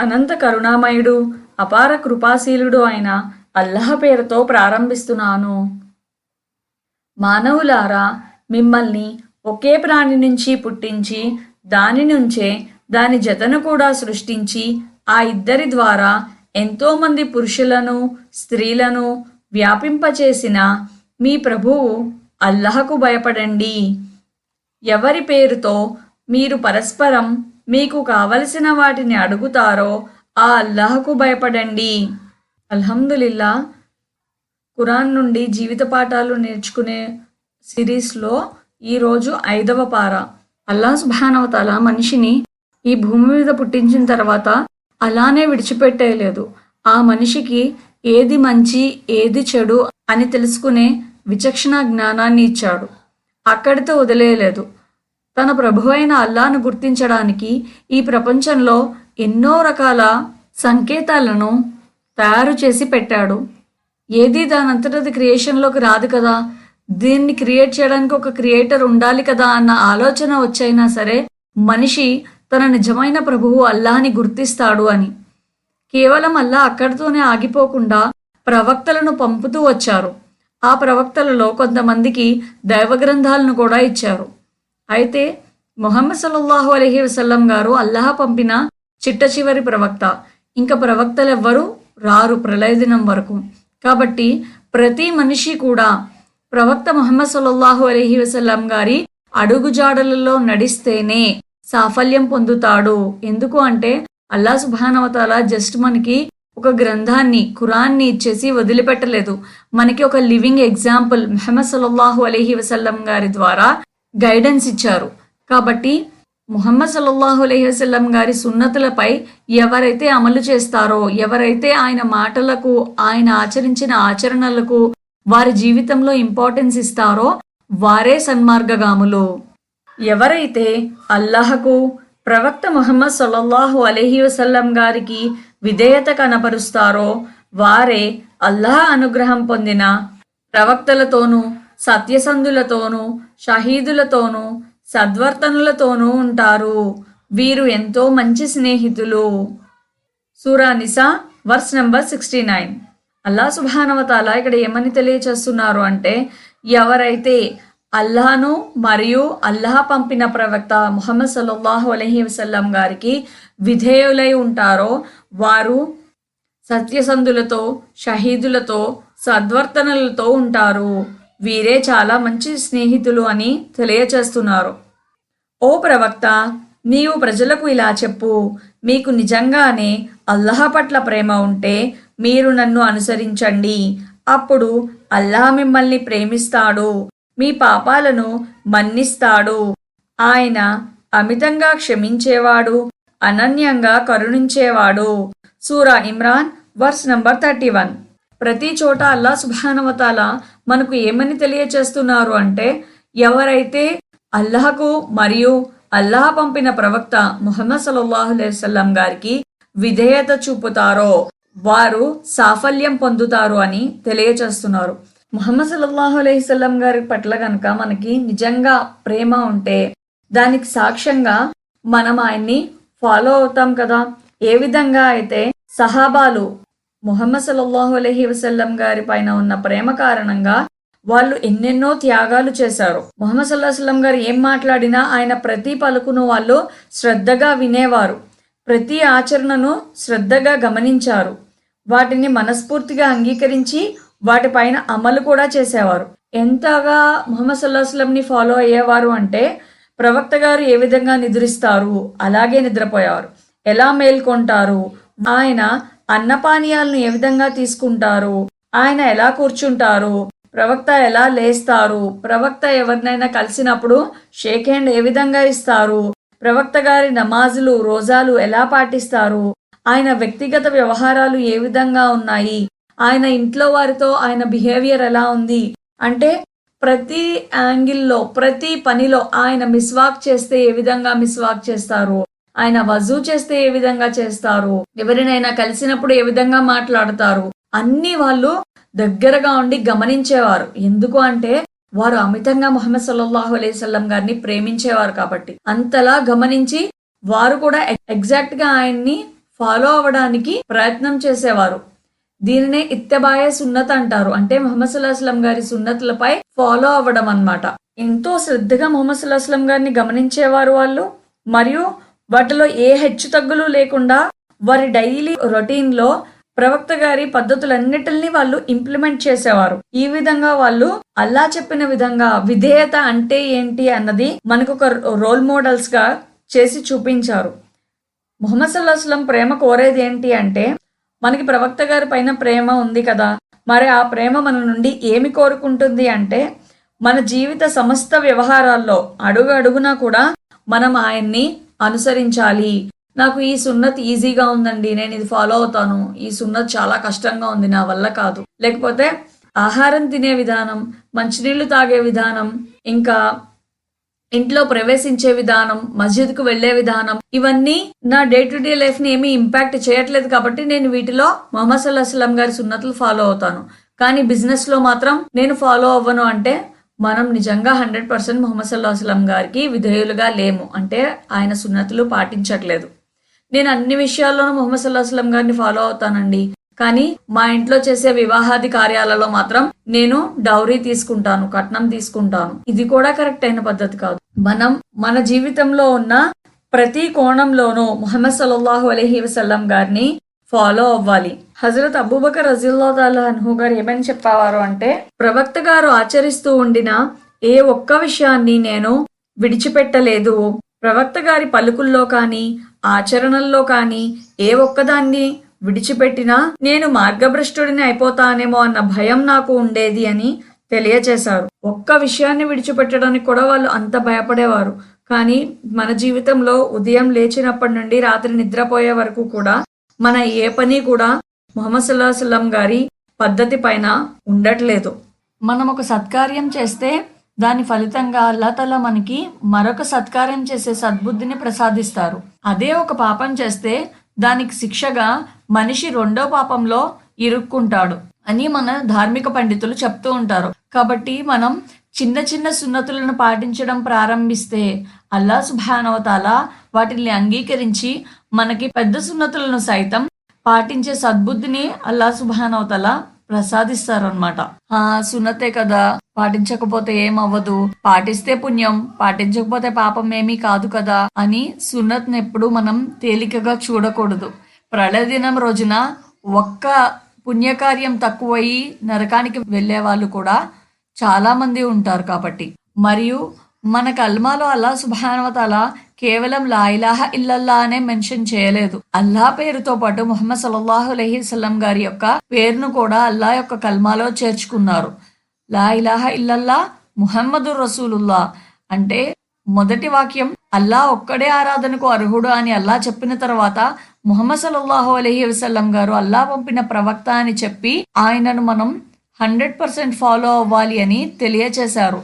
అనంత కరుణామయుడు అపార కృపాశీలుడు అయిన అల్లహ పేరుతో ప్రారంభిస్తున్నాను. మానవులారా మిమ్మల్ని ఒకే ప్రాణి నుంచి పుట్టించి దాని నుంచే దాని జతను కూడా సృష్టించి ఆ ఇద్దరి ద్వారా ఎంతోమంది పురుషులను స్త్రీలను వ్యాపింపచేసిన మీ ప్రభువు అల్లహకు భయపడండి. ఎవరి పేరుతో మీరు పరస్పరం మీకు కావలసిన వాటిని అడుగుతారో ఆ అల్లాహకు భయపడండి. అల్హమ్దులిల్లా ఖురాన్ నుండి జీవిత పాఠాలు నేర్చుకునే సిరీస్లో ఈరోజు ఐదవ పార. అల్లా సుభానవతాల మనిషిని ఈ భూమి మీద పుట్టించిన తర్వాత అలానే విడిచిపెట్టేయలేదు. ఆ మనిషికి ఏది మంచి ఏది చెడు అని తెలుసుకునే విచక్షణ జ్ఞానాన్ని ఇచ్చాడు. అక్కడితో వదిలేయలేదు. తన ప్రభు అయిన అల్లాను గుర్తించడానికి ఈ ప్రపంచంలో ఎన్నో రకాల సంకేతాలను తయారు చేసి పెట్టాడు. ఏది దానంతటది క్రియేషన్లోకి రాదు కదా. దీన్ని క్రియేట్ చేయడానికి ఒక క్రియేటర్ ఉండాలి కదా అన్న ఆలోచన వచ్చైనా సరే మనిషి తన నిజమైన ప్రభువు అల్లాహని గుర్తిస్తాడు అని. కేవలం అల్లా అక్కడితోనే ఆగిపోకుండా ప్రవక్తలను పంపుతూ వచ్చారు. ఆ ప్రవక్తలలో కొంతమందికి దైవ గ్రంథాలను కూడా ఇచ్చారు. అయితే మొహమ్మద్ సల్లల్లాహు అలహి వసల్లం గారు అల్లాహ పంపిన చిట్ట చివరి ప్రవక్త. ఇంకా ప్రవక్తలు ఎవ్వరు రారు ప్రళయ దినం వరకు. కాబట్టి ప్రతి మనిషి కూడా ప్రవక్త మొహమ్మద్ సల్లల్లాహు అలహి వసల్లం గారి అడుగుజాడలలో నడిస్తేనే సాఫల్యం పొందుతాడు. ఎందుకు అంటే అల్లా సుభానవతాల జస్ట్ మనకి ఒక గ్రంథాన్ని ఖురాన్ని ఇచ్చేసి వదిలిపెట్టలేదు. మనకి ఒక లివింగ్ ఎగ్జాంపుల్ మెహమ్మద్ సల్లల్లాహు అలహి వసల్లం గారి ద్వారా గైడెన్స్ ఇచ్చారు. కాబట్టి ముహమ్మద్ సల్లల్లాహు అలైహి వసల్లం గారి సున్నతులపై ఎవరైతే అమలు చేస్తారో ఎవరైతే ఆయన మాటలకు ఆయన ఆచరించిన ఆచరణలకు వారి జీవితంలో ఇంపార్టెన్స్ ఇస్తారో వారే సన్మార్గగాములు. ఎవరైతే అల్లాహకు ప్రవక్త ముహమ్మద్ సల్లల్లాహు అలహి వసల్లం గారికి విధేయత కనపరుస్తారో వారే అల్లాహ్ అనుగ్రహం పొందిన ప్రవక్తలతోనూ సత్యసంధులతోనూ షహీదులతోనూ సద్వర్తనులతోనూ ఉంటారు. వీరు ఎంతో మంచి స్నేహితులు. Surah Nisa verse number sixty nine. Allah సుభానవతాల ఇక్కడ ఏమని తెలియచేస్తున్నారు అంటే ఎవరైతే అల్లాను మరియు అల్లాహ్ పంపిన ప్రవక్త ముహమ్మద్ సల్లల్లాహు అలహి వసల్లం గారికి విధేయులై ఉంటారో వారు సత్యసంధులతో షహీదులతో సద్వర్తనలతో ఉంటారు. వీరే చాలా మంచి స్నేహితులు అని తెలియచేస్తున్నారు. ఓ ప్రవక్త నీవు ప్రజలకు ఇలా చెప్పు మీకు నిజంగానే అల్లాహ్ పట్ల ప్రేమ ఉంటే మీరు నన్ను అనుసరించండి. అప్పుడు అల్లాహ్ మిమ్మల్ని ప్రేమిస్తాడు మీ పాపాలను మన్నిస్తాడు. ఆయన అమితంగా క్షమించేవాడు అనన్యంగా కరుణించేవాడు. Surah Imran verse number thirty one. ప్రతి చోట అల్లా సుభానవతాల మనకు ఏమని తెలియచేస్తున్నారు అంటే ఎవరైతే అల్లాహకు మరియు అల్లాహ్ పంపిన ప్రవక్త ముహమ్మద్ సల్లాహులేసల్లం గారికి విధేయత చూపుతారో వారు సాఫల్యం పొందుతారు అని తెలియచేస్తున్నారు. ముహమ్మద్ సల్లాహు అలైహి గారి పట్ల కనుక మనకి నిజంగా ప్రేమ ఉంటే దానికి సాక్ష్యంగా మనం ఆయన్ని ఫాలో అవుతాం కదా. ఏ విధంగా అయితే సహాబాలు ముహమ్మద్ సల్లల్లాహు అలహి వసల్లం గారి పైన ఉన్న ప్రేమ కారణంగా వాళ్ళు ఎన్నెన్నో త్యాగాలు చేశారు. ముహమ్మద్ సల్లాహ్ గారు ఏం మాట్లాడినా ఆయన ప్రతి పలుకును వాళ్ళు శ్రద్ధగా వినేవారు. ప్రతి ఆచరణను శ్రద్ధగా గమనించారు. వాటిని మనస్ఫూర్తిగా అంగీకరించి వాటిపైన అమలు కూడా చేసేవారు. ఎంతగా ముహమ్మద్ సల్లాహ్ ఫాలో అయ్యేవారు అంటే ప్రవక్త గారు ఏ విధంగా నిద్రిస్తారు? అలాగే నిద్రపోయేవారు. ఎలా మేల్కొంటారు? ఆయన అన్నపానీయాలను ఏ విధంగా తీసుకుంటారు? ఆయన ఎలా కూర్చుంటారు? ప్రవక్త ఎలా లేస్తారు? ప్రవక్త ఎవరినైనా కలిసినప్పుడు షేక్ హ్యాండ్ ఏ విధంగా ఇస్తారు? ప్రవక్త గారి నమాజులు రోజాలు ఎలా పాటిస్తారు? ఆయన వ్యక్తిగత వ్యవహారాలు ఏ విధంగా ఉన్నాయి? ఆయన ఇంట్లో వారితో ఆయన బిహేవియర్ ఎలా ఉంది? అంటే ప్రతి యాంగిల్లో ప్రతి పనిలో ఆయన మిస్వాక్ చేస్తే ఏ విధంగా మిస్వాక్ చేస్తారు? ఆయన వజూ చేస్తే ఏ విధంగా చేస్తారు? ఎవరినైనా కలిసినప్పుడు ఏ విధంగా మాట్లాడతారు? అన్ని వాళ్ళు దగ్గరగా ఉండి గమనించేవారు. ఎందుకు అంటే వారు అమితంగా ముహమ్మద్ సల్లల్లాహు అలైహి గారిని ప్రేమించేవారు కాబట్టి. అంతలా గమనించి వారు కూడా ఎగ్జాక్ట్గా ఆయన్ని ఫాలో అవ్వడానికి ప్రయత్నం చేసేవారు. దీనినే ఇత్తబాయ సున్నత్ అంటారు. అంటే ముహమ్మద్ సుల్లాహస్లం గారి సున్నతులపై ఫాలో అవ్వడం అన్నమాట. ఎంతో శ్రద్ధగా ముహమ్మద్ సుల్లాహస్లం గారిని గమనించేవారు వాళ్ళు. మరియు వాటిలో ఏ హెచ్చు తగ్గులు లేకుండా వారి డైలీ రొటీన్లో ప్రవక్త గారి పద్ధతులన్నిటిని వాళ్ళు ఇంప్లిమెంట్ చేసేవారు. ఈ విధంగా వాళ్ళు అల్లా చెప్పిన విధంగా విధేయత అంటే ఏంటి అన్నది మనకు ఒక రోల్ మోడల్స్గా చేసి చూపించారు. ముహమ్మద్ సల్లాహస్లం ప్రేమ కోరేది ఏంటి అంటే మనకి ప్రవక్త గారి పైన ప్రేమ ఉంది కదా మరి ఆ ప్రేమ మన నుండి ఏమి కోరుకుంటుంది అంటే మన జీవిత సమస్త వ్యవహారాల్లో అడుగు అడుగునా కూడా మనం ఆయన్ని అనుసరించాలి. నాకు ఈ సున్నత్ ఈజీగా ఉందండి నేను ఇది ఫాలో అవుతాను. ఈ సున్నత్ చాలా కష్టంగా ఉంది నా వల్ల కాదు. లేకపోతే ఆహారం తినే విధానం మంచినీళ్ళు తాగే విధానం ఇంకా ఇంట్లో ప్రవేశించే విధానం మస్జిద్కు వెళ్ళే విధానం ఇవన్నీ నా డే టు డే లైఫ్ని ఏమీ ఇంపాక్ట్ చేయట్లేదు కాబట్టి నేను వీటిలో మొహమ్మద్ సల్లాహం గారి సున్నతులు ఫాలో అవుతాను. కానీ బిజినెస్లో మాత్రం నేను ఫాలో అవ్వను అంటే మనం నిజంగా హండ్రెడ్ పర్సెంట్ మొహమ్మద్ సల్లాహం గారికి విధేయులుగా లేము. అంటే ఆయన సున్నతులు పాటించట్లేదు. నేను అన్ని విషయాల్లోనూ మొహమ్మద్ సల్లాహం గారిని ఫాలో అవుతానండి. కానీ మా ఇంట్లో చేసే వివాహాది కార్యాలలో మాత్రం నేను డౌరీ తీసుకుంటాను కట్నం తీసుకుంటాను. ఇది కూడా కరెక్ట్ అయిన పద్ధతి కాదు. మనం మన జీవితంలో ఉన్న ప్రతి కోణంలోనూ మొహమ్మద్ సల్లాహు అలైహి వసల్లం గారిని ఫాలో అవ్వాలి. హజరత్ అబూబకర్ రజీల్లా గారు ఏమని చెప్పేవారు అంటే ప్రవక్త గారు ఆచరిస్తూ ఉండిన ఏ ఒక్క విషయాన్ని నేను విడిచిపెట్టలేదు. ప్రవక్త గారి పలుకుల్లో కానీ ఆచరణల్లో కానీ ఏ ఒక్కదాన్ని విడిచిపెట్టినా నేను మార్గభ్రష్టుడిని అయిపోతానేమో అన్న భయం నాకు ఉండేది అని తెలియచేశారు. ఒక్క విషయాన్ని విడిచిపెట్టడానికి కూడా వాళ్ళు అంత భయపడేవారు. కానీ మన జీవితంలో ఉదయం లేచినప్పటి నుండి రాత్రి నిద్రపోయే వరకు కూడా మన ఏ పని కూడా ముహమ్మద్ సల్లాహం గారి పద్ధతి పైన ఉండట్లేదు. మనం ఒక సత్కార్యం చేస్తే దాని ఫలితంగా అల్లాతల మనకి మరొక సత్కార్యం చేసే సద్బుద్ధిని ప్రసాదిస్తారు. అదే ఒక పాపం చేస్తే దానికి శిక్షగా మనిషి రెండో పాపంలో ఇరుక్కుంటాడు అని మన ధార్మిక పండితులు చెప్తూ ఉంటారు. కాబట్టి మనం చిన్న చిన్న సున్నతులను పాటించడం ప్రారంభిస్తే అల్లా సుభానవతాల వాటిని అంగీకరించి మనకి పెద్ద సున్నతులను సైతం పాటించే సద్బుద్ధిని అల్లా సుభానవతల ప్రసాదిస్తారనమాట ఆ సున్నతే కదా పాటించకపోతే ఏమవ్వదు పాటిస్తే పుణ్యం పాటించకపోతే పాపం ఏమీ కాదు కదా అని సున్నత్ని ఎప్పుడు మనం తేలికగా చూడకూడదు. ప్రళయ దినం రోజున ఒక్క పుణ్యకార్యం తక్కువయి నరకానికి వెళ్ళే వాళ్ళు కూడా చాలా మంది ఉంటారు కాబట్టి. మరియు మన కల్మాలో అల్లా సుభానవతల కేవలం లాయిలాహ ఇల్లల్లా అనే మెన్షన్ చేయలేదు. అల్లా పేరుతో పాటు ముహమ్మద్ సల్లాహు అలహిస్లం గారి యొక్క పేరును కూడా అల్లా యొక్క కల్మాలో చేర్చుకున్నారు. లా ఇలాహ ఇల్లల్లా ముహమ్మదు రసూలుల్లా అంటే మొదటి వాక్యం అల్లా ఒక్కడే ఆరాధనకు అర్హుడు అని అల్లా చెప్పిన తర్వాత ముహమ్మద్ సల్లాహు అలహీ వసల్లం గారు అల్లా పంపిన ప్రవక్త అని చెప్పి ఆయనను మనం హండ్రెడ్ పర్సెంట్ ఫాలో అవ్వాలి అని తెలియచేశారు.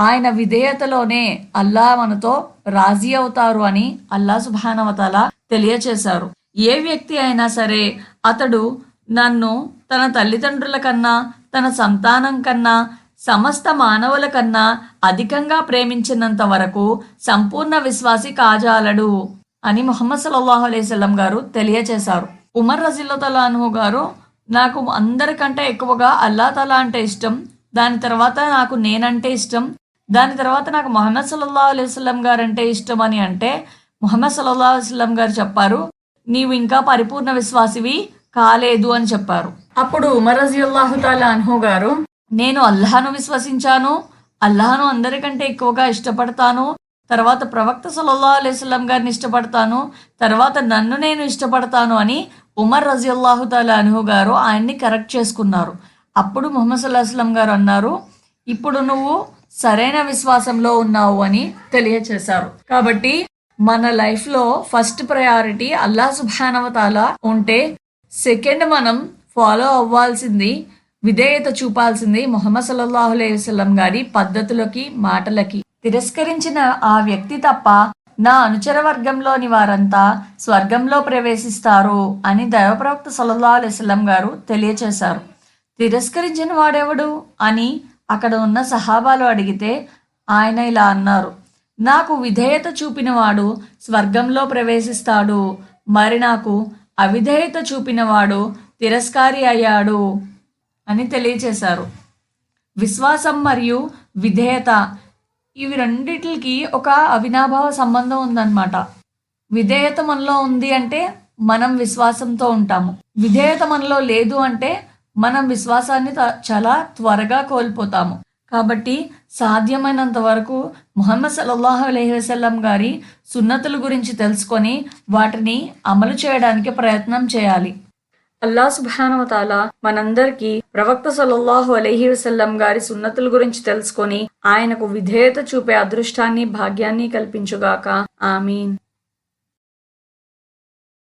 ఆయన విధేయతలోనే అల్లా మనతో రాజీ అవుతారు అని అల్లా సుభానవతాల తెలియచేశారు. ఏ వ్యక్తి అయినా సరే అతడు నన్ను తన తల్లిదండ్రుల కన్నా తన సంతానం కన్నా సమస్త మానవుల కన్నా అధికంగా ప్రేమించినంత వరకు సంపూర్ణ విశ్వాసి కాజాలడు అని ముహమ్మద్ సల్లాహు అలైవల్లం గారు తెలియచేశారు. ఉమర్ రజిల్లతలాను గారు నాకు అందరికంటే ఎక్కువగా అల్లా తలా అంటే ఇష్టం దాని తర్వాత నాకు నేనంటే ఇష్టం దాని తర్వాత నాకు మొహమ్మద్ సల్లల్లా అలైవల్లం గారు అంటే ఇష్టం అని అంటే మొహమ్మద్ సల్లల్లా అలైవల్లం గారు చెప్పారు నీవు ఇంకా పరిపూర్ణ విశ్వాసివి కాలేదు అని చెప్పారు. అప్పుడు ఉమర్ రజిల్లాహు తాలా అన్హు గారు నేను అల్లాహను విశ్వసించాను అల్లాహను అందరికంటే ఎక్కువగా ఇష్టపడతాను తర్వాత ప్రవక్త సల్లల్లా అలైవల్లం గారిని ఇష్టపడతాను తర్వాత నన్ను నేను ఇష్టపడతాను అని ఉమర్ రజిల్లాహు తాలా అన్హు గారు ఆయన్ని కరెక్ట్ చేసుకున్నారు. అప్పుడు ముహమ్మద్ సల్లాహం గారు అన్నారు ఇప్పుడు నువ్వు సరైన విశ్వాసంలో ఉన్నావు అని తెలియచేశారు. కాబట్టి మన లైఫ్లో ఫస్ట్ ప్రయారిటీ అల్లా సుభానవతాల ఉంటే సెకండ్ మనం ఫాలో అవ్వాల్సింది విధేయత చూపాల్సింది మొహమ్మద్ సల్లాహు అలైవలం గారి పద్ధతులకి మాటలకి. తిరస్కరించిన ఆ వ్యక్తి తప్ప నా అనుచర వర్గంలోని వారంతా స్వర్గంలో ప్రవేశిస్తారు అని దైవప్రవక్త సల్లల్లా అలైవలం గారు తెలియచేశారు. తిరస్కరించిన వాడెవడు అని అక్కడ ఉన్న సహాబాలు అడిగితే ఆయన ఇలా అన్నారు నాకు విధేయత చూపినవాడు స్వర్గంలో ప్రవేశిస్తాడు మరి నాకు అవిధేయత చూపినవాడు తిరస్కారి అయ్యాడు అని తెలియచేశారు. విశ్వాసం మరియు విధేయత ఇవి రెండిటికి ఒక అవినాభావ సంబంధం ఉందన్నమాట. విధేయత మనలో ఉంది అంటే మనం విశ్వాసంతో ఉంటాము. విధేయత మనలో లేదు అంటే మనం విశ్వాసాన్ని త- చాలా త్వరగా కోల్పోతాము. కాబట్టి సాధ్యమైనంత వరకు ముహమ్మద్ సల్లల్లాహు అలైహి వసల్లం గారి సున్నతుల గురించి తెలుసుకొని వాటిని అమలు చేయడానికి ప్రయత్నం చేయాలి. అల్లా సుబానవతాల మనందరికీ ప్రవక్త సల్లల్లాహు అలహి వసల్లం గారి సున్నతుల గురించి తెలుసుకొని ఆయనకు విధేయత చూపే అదృష్టాన్ని భాగ్యాన్ని కల్పించుగాక. ఆమీన్.